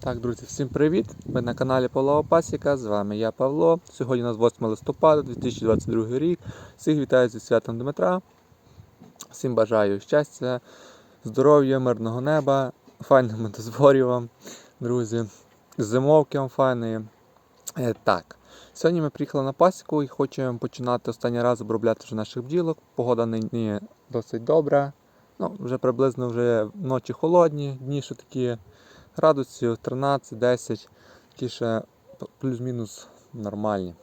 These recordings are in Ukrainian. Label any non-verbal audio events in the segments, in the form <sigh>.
Так, друзі, всім привіт! Ви на каналі Павлова Пасіка. З вами я Павло. Сьогодні у нас 8 листопада 2022 рік. Всіх вітаю зі святом Дмитра. Всім бажаю щастя, здоров'я, мирного неба, файних медозборів вам, друзі. Зимовки вам файної. Е, так, сьогодні ми приїхали на пасіку і хочемо починати останній раз обробляти вже наших бджілок. Погода нині досить добра. Ну, вже приблизно вже ночі холодні, дні що такі градусів 13-10, такі ще плюс-мінус нормальні.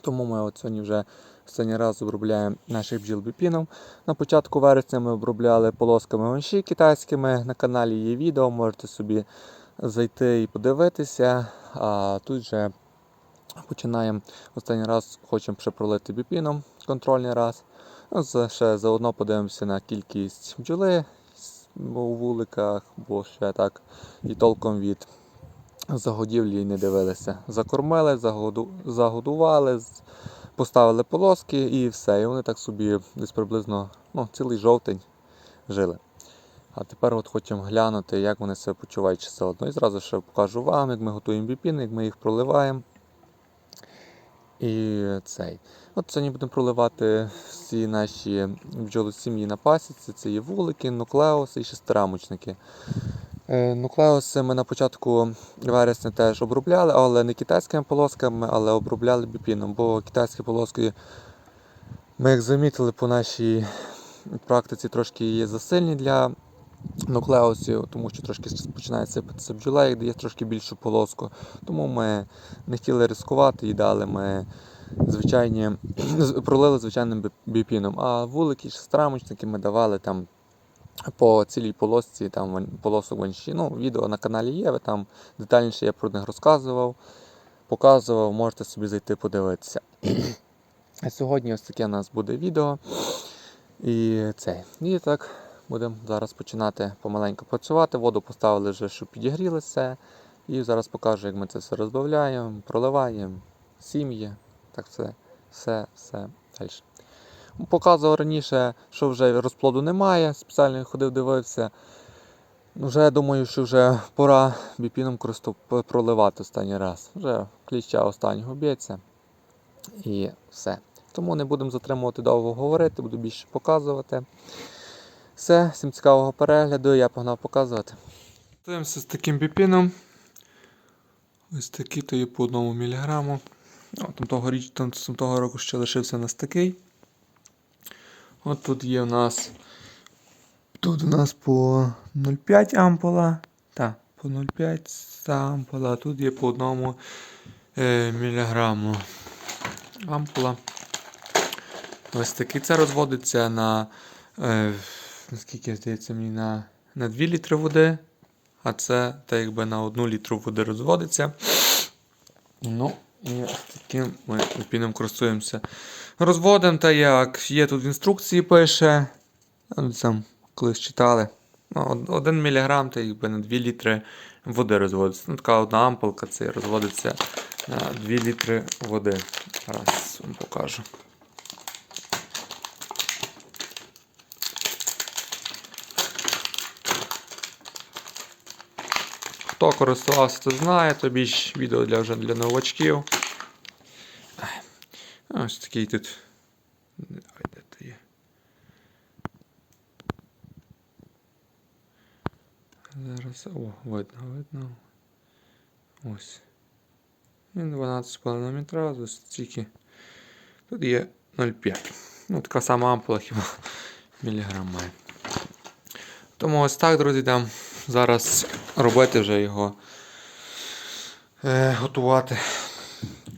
Тому ми сьогодні вже останній раз обробляємо наших бджіл біпіном. На початку вересня ми обробляли полосками ванші китайськими. На каналі є відео, можете собі зайти і подивитися. А тут вже починаємо останній раз, хочемо ще пролити біпіном контрольний раз. Ну, ще заодно подивимося на кількість бджоли бо у вуликах, бо ще так і толком від загодівлі не дивилися. Закормили, загоду, загодували, поставили полоски і все. І вони так собі десь приблизно ну, цілий жовтень жили. А тепер от хочемо глянути, як вони себе почувають чи все одно. І зразу ще покажу вам, як ми готуємо біпіни, як ми їх проливаємо. І цей. От сьогодні будемо проливати всі наші бджоли сім'ї на пасіці. Це є вулики, нуклеуси і шестирамочники. Е, Нуклеуси ми на початку вересня теж обробляли, але не китайськими полосками, але обробляли біпіном, бо китайські полоски, ми як замітили по нашій практиці, трошки є засильні для нуклеусів, тому що трошки починає сипатися бджола, як дає трошки більшу полоску. Тому ми не хотіли ризикувати і дали ми звичайні, <clears throat> пролили звичайним біпіном. А вулики, шестирамочники ми давали там по цілій полосці, там полосок ванші. Ну, відео на каналі є, ви там детальніше я про них розказував, показував, можете собі зайти подивитися. <clears throat> Сьогодні ось таке у нас буде відео. І цей. І так, будемо зараз починати помаленьку працювати. Воду поставили вже, щоб підігрілося. І зараз покажу, як ми це все розбавляємо, проливаємо, сім'ї. Так все, все, все далі. Показував раніше, що вже розплоду немає, спеціально ходив, дивився. Вже думаю, що вже пора біпіном користу проливати останній раз. Вже кліща останнього б'ється. І все. Тому не будемо затримувати довго говорити, буду більше показувати. Все, всім цікавого перегляду, я погнав показувати. Готуємося з таким біпіном. Ось такий то є по одному міліграму. Там того, річ, там, там того року ще лишився у нас такий. От тут є у нас. Тут у нас по 0,5 ампула. Так, по 0,5 ампула, тут є по одному е, міліграму ампула. Ось такий. Це розводиться на, е, наскільки здається, мені на, на 2 літри води. А це так якби на 1 літру води розводиться. Ну, і таким ми піном користуємося. Розводимо та як є тут в інструкції пише. Ну, Там колись читали. Ну, 1 мг та якби на 2 літри води розводиться. Ну, така одна ампулка це розводиться на 2 літри води. Зараз вам покажу. Хто користувався, то знає, то більш відео для вже для новачків. Ось такий тут. Зараз. О, видно, видно. Ось. Він 12,5 метра, ось стільки. Тут є 0,5. Ну, така сама ампула хіба міліграм має. Тому ось так, друзі, там зараз робити вже його, е, готувати,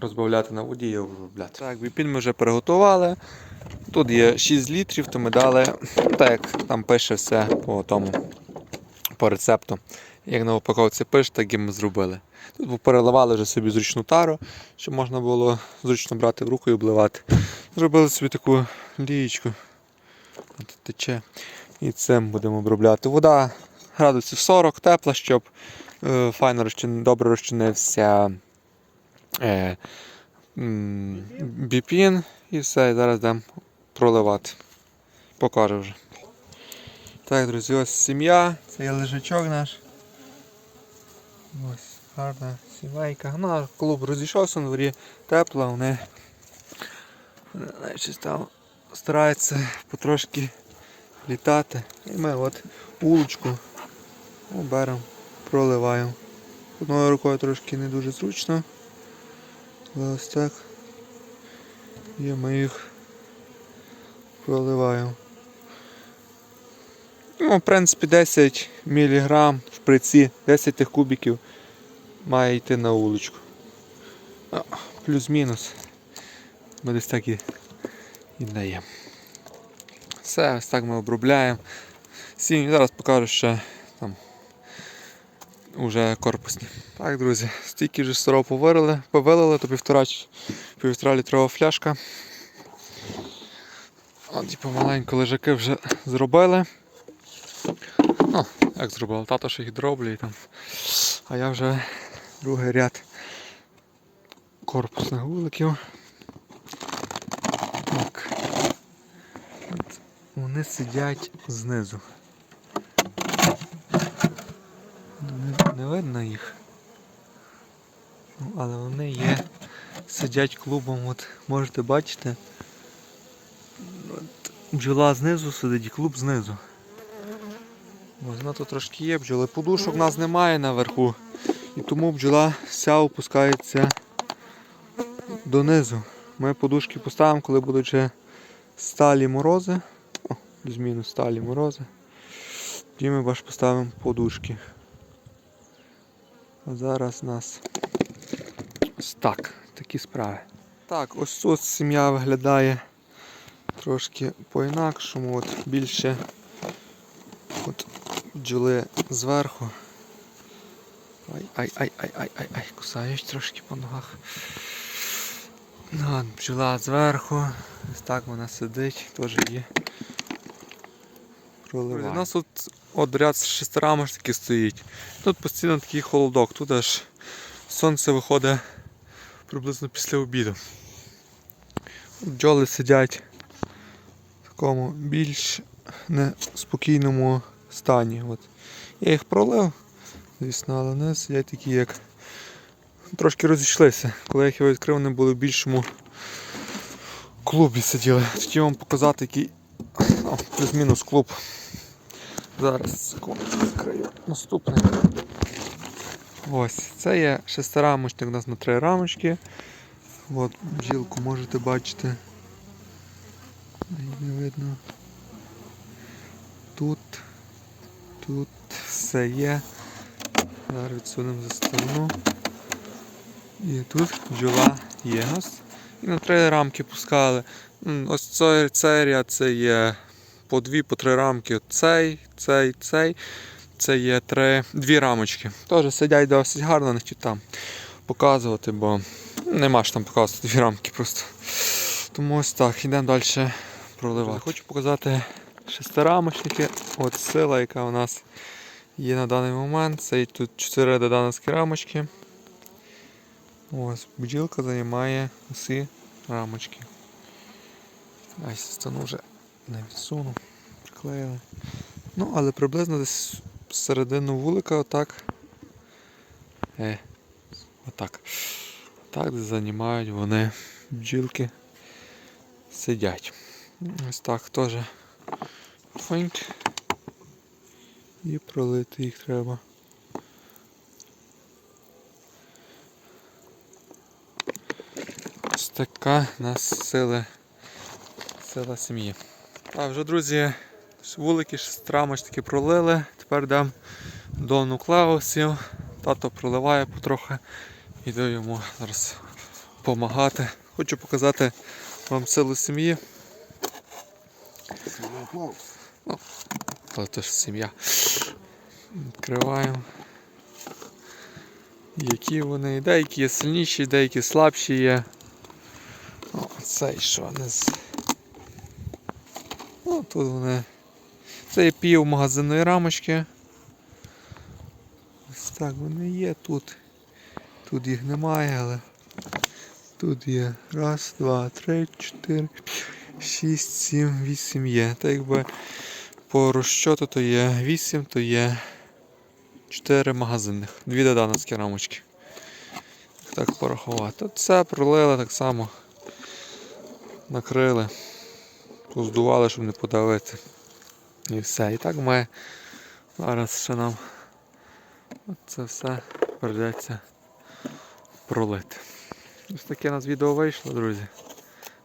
розбавляти на воді і обробляти. Так, біпін ми вже приготували. Тут є 6 літрів, то ми дали, так як там пише все по тому, по рецепту. Як на упаковці пише, так і ми зробили. Тут переливали вже собі зручну тару, щоб можна було зручно брати в руку і обливати. Зробили собі таку лієчку. Тече. І цим будемо обробляти. Вода градусів 40 тепла, щоб е, файно розчин, добре розчинився е, біпін. І все, і зараз йдемо проливати. Покажу вже. Так, друзі, ось сім'я, це є лежачок наш. Ось, гарна сімейка. Ну, клуб розійшовся на дворі тепло, вони, там стараються потрошки літати. І ми от вуличку ну, беремо, проливаємо. Одною рукою трошки не дуже зручно. Але ось так. І ми їх проливаємо. Ну, в принципі, 10 мг в приці, 10 тих кубиків має йти на вуличку. Плюс-мінус. Ми десь так і, і даємо. Все, ось так ми обробляємо. Сінь, зараз покажу ще там уже корпусні. Так, друзі, стільки вже старого повирили, повилили, то півтора, півтора літрова фляжка. От і помаленьку лежаки вже зробили. Ну, як зробив, тато ще їх дроблює там. А я вже другий ряд корпусних вуликів. Так. От вони сидять знизу. Не, видно їх. Ну, але вони є. Сидять клубом, от можете бачити. От, бджола знизу сидить і клуб знизу. Можна тут трошки є бджоли. Подушок в нас немає наверху. І тому бджола вся опускається донизу. Ми подушки поставимо, коли будуть вже сталі морози. О, плюс-мінус сталі морози. Тоді ми баш поставимо подушки. Зараз нас ось так, такі справи. Так, ось тут сім'я виглядає трошки по-інакшому. От більше от бджоли зверху. Ай, ай, ай, ай, ай, ай, ай, кусають трошки по ногах. Ну, от, бджола зверху. Ось так вона сидить, теж є. Проливає. У нас тут от ряд з шестерами ж таки стоїть. Тут постійно такий холодок, тут аж сонце виходить приблизно після обіду. Бджоли сидять в такому більш неспокійному стані. От. Я їх пролив, звісно, але вони сидять такі, як трошки розійшлися. Коли я їх відкрив, вони були в більшому клубі сиділи. Хотів вам показати, який плюс-мінус клуб. Зараз секунду відкрию. Наступний. Ось, це є шестирамочник у нас на три рамочки. От бджілку можете бачити. Не видно. Тут, тут все є. Зараз відсунемо за сторону. І тут бджола є. І на три рамки пускали. Ось цей, цей ряд це є по дві, по три рамки. Цей, цей, цей. Це є три, дві рамочки. Теж сидять досить гарно, не там показувати, бо нема ж там показувати дві рамки просто. Тому ось так, йдемо далі проливати. Хочу показати шестирамочники. От сила, яка у нас є на даний момент. Це тут 4 додановські рамочки. Ось, бджілка займає усі рамочки. Ось стану вже не відсуну, приклеїли. Ну, але приблизно десь середину вулика отак. Е, отак. Так десь займають вони бджілки сидять. Ось так теж фоньк. І пролити їх треба. Ось така нас сила, сила сім'ї. А вже, друзі, вулики шестрамочки пролили. Тепер йдемо до нуклеусів. Тато проливає потрохи. Іду йому зараз допомагати. Хочу показати вам силу сім'ї. Але то ж сім'я. Відкриваємо. Які вони, деякі є сильніші, деякі слабші є. О, цей що не з. Тут вони. Це є пів магазинної рамочки. Ось так вони є тут. Тут їх немає, але тут є раз, два, три, чотири, шість, сім, вісім є. Так якби по розчоту то є 8, то є 4 магазинних. Дві додановські рамочки. Так порахувати. Все пролили так само. Накрили. Поздували, щоб не подавити. І все. І так ми зараз ще нам це все прийдеться пролити. Ось таке у нас відео вийшло, друзі.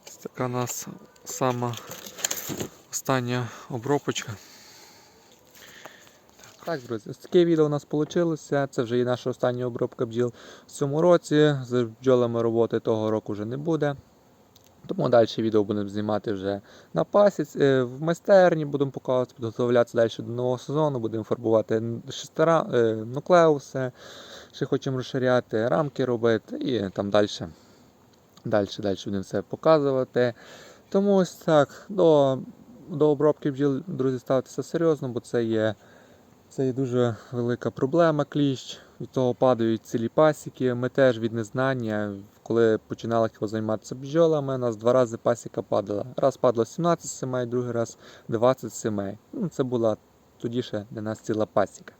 Ось така у нас сама остання обробочка. Так, друзі, ось таке відео у нас вийшло. Це вже і наша остання обробка бджіл в цьому році. З бджолами роботи того року вже не буде. Тому далі відео будемо знімати вже на пасіці, е, в майстерні, будемо показувати, підготовлятися далі до нового сезону, будемо фарбувати шестера, е, нуклеуси, ще хочемо розширяти, рамки робити і там далі. Далі, далі будемо все показувати. Тому ось так, до, до обробки бджіл, друзі, ставитися серйозно, бо це є, це є дуже велика проблема кліщ. Від того падають цілі пасіки. Ми теж від незнання, коли починали хіба займатися бджолами, у нас два рази пасіка падала. Раз падало 17 сімей, другий раз 20 сімей. Ну, це була тоді ще для нас ціла пасіка.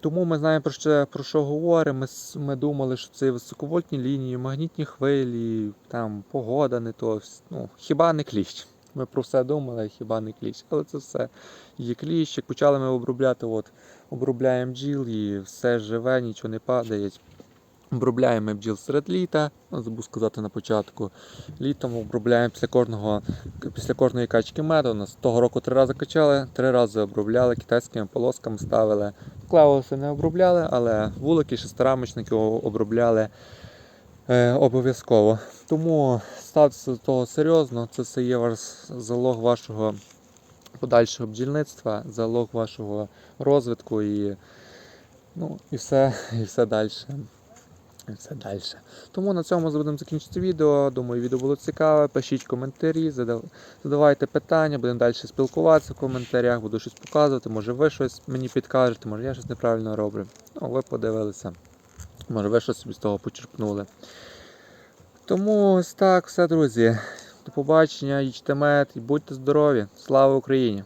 Тому ми знаємо про що, про що говоримо. Ми, ми думали, що це високовольтні лінії, магнітні хвилі, там погода не то. Ну, хіба не кліщ. Ми про все думали, хіба не кліщ. Але це все є кліщ. Як почали ми обробляти, от, обробляємо бджіл і все живе, нічого не падає. Обробляємо бджіл серед літа, забув сказати на початку. Літом обробляємо після кожного після кожної качки меду. Нас того року три рази качали, три рази обробляли, китайськими полосками ставили. Клеуси не обробляли, але вулики, шестирамочники обробляли е, обов'язково. Тому ставтеся до того серйозно, це все є ваш залог вашого подальшого бджільництва, залог вашого розвитку і, ну, і все, і все далі. І все далі. Тому на цьому будемо закінчити відео. Думаю, відео було цікаве. Пишіть коментарі, задавайте питання, будемо далі спілкуватися в коментарях, буду щось показувати. Може ви щось мені підкажете, може я щось неправильно роблю. Ну, ви подивилися. Може ви щось собі з того почерпнули. Тому ось так, все, друзі. До побачення, їжте мед і будьте здорові. Слава Україні!